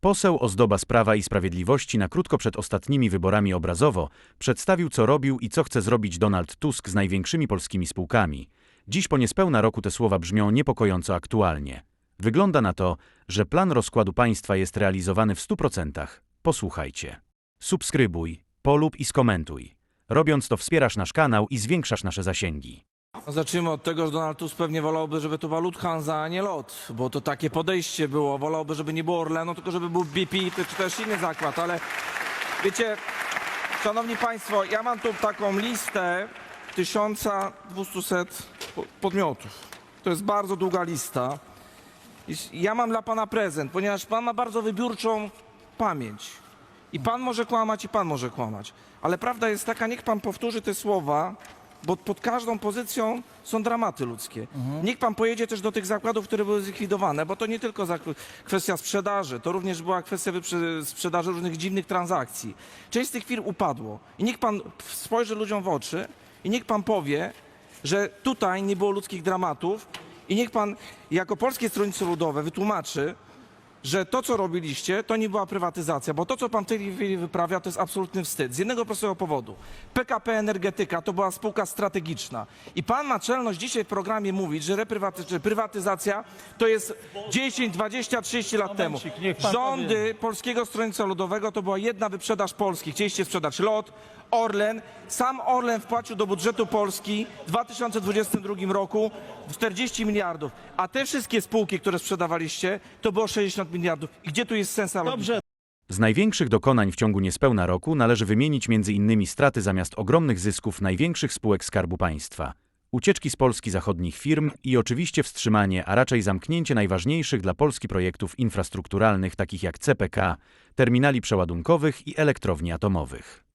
Poseł Ozdoba z Prawa i Sprawiedliwości na krótko przed ostatnimi wyborami obrazowo przedstawił, co robił i co chce zrobić Donald Tusk z największymi polskimi spółkami. Dziś po niespełna roku te słowa brzmią niepokojąco aktualnie. Wygląda na to, że plan rozkładu państwa jest realizowany w 100%. Posłuchajcie. Subskrybuj, polub i skomentuj. Robiąc to wspierasz nasz kanał i zwiększasz nasze zasięgi. No, Zacznijmy od tego, że Donald Tusk pewnie wolałby, żeby to była Lufthansa, a nie LOT, bo to takie podejście było. Wolałby, żeby nie było Orlenu, tylko żeby był BP czy też inny zakład, ale wiecie, szanowni państwo, ja mam tu taką listę 1200 po- podmiotów. To jest bardzo długa lista. Ja mam dla pana prezent, ponieważ pan ma bardzo wybiórczą pamięć. I pan może kłamać, i pan może kłamać. Ale prawda jest taka, niech pan powtórzy te słowa, bo pod każdą pozycją są dramaty ludzkie. Niech pan pojedzie też do tych zakładów, które były zlikwidowane, bo to nie tylko kwestia sprzedaży, to również była kwestia sprzedaży różnych dziwnych transakcji. Część z tych firm upadło. I niech pan spojrzy ludziom w oczy i niech pan powie, że tutaj nie było ludzkich dramatów i niech pan jako Polskie Stronnictwo Ludowe wytłumaczy, że to, co robiliście, to nie była prywatyzacja, bo to, co pan w tej chwili wyprawia, to jest absolutny wstyd. Z jednego prostego powodu. PKP Energetyka to była spółka strategiczna. I pan ma czelność dzisiaj w programie mówić, że reprywaty- że prywatyzacja to jest 10, 20, 30 lat temu. Momencik, niech pan Rządy Polskiego Stronnictwa Ludowego to była jedna wyprzedaż Polski. Chcieliście sprzedać LOT, Orlen. Sam Orlen wpłacił do budżetu Polski w 2022 roku 40 miliardów. A te wszystkie spółki, które sprzedawaliście, to było 60 miliardów. I gdzie tu jest sens na? Dobrze, Z największych dokonań w ciągu niespełna roku należy wymienić m.in. straty zamiast ogromnych zysków największych spółek Skarbu Państwa, ucieczki z Polski zachodnich firm i oczywiście wstrzymanie, a raczej zamknięcie najważniejszych dla Polski projektów infrastrukturalnych takich jak CPK, terminali przeładunkowych i elektrowni atomowych.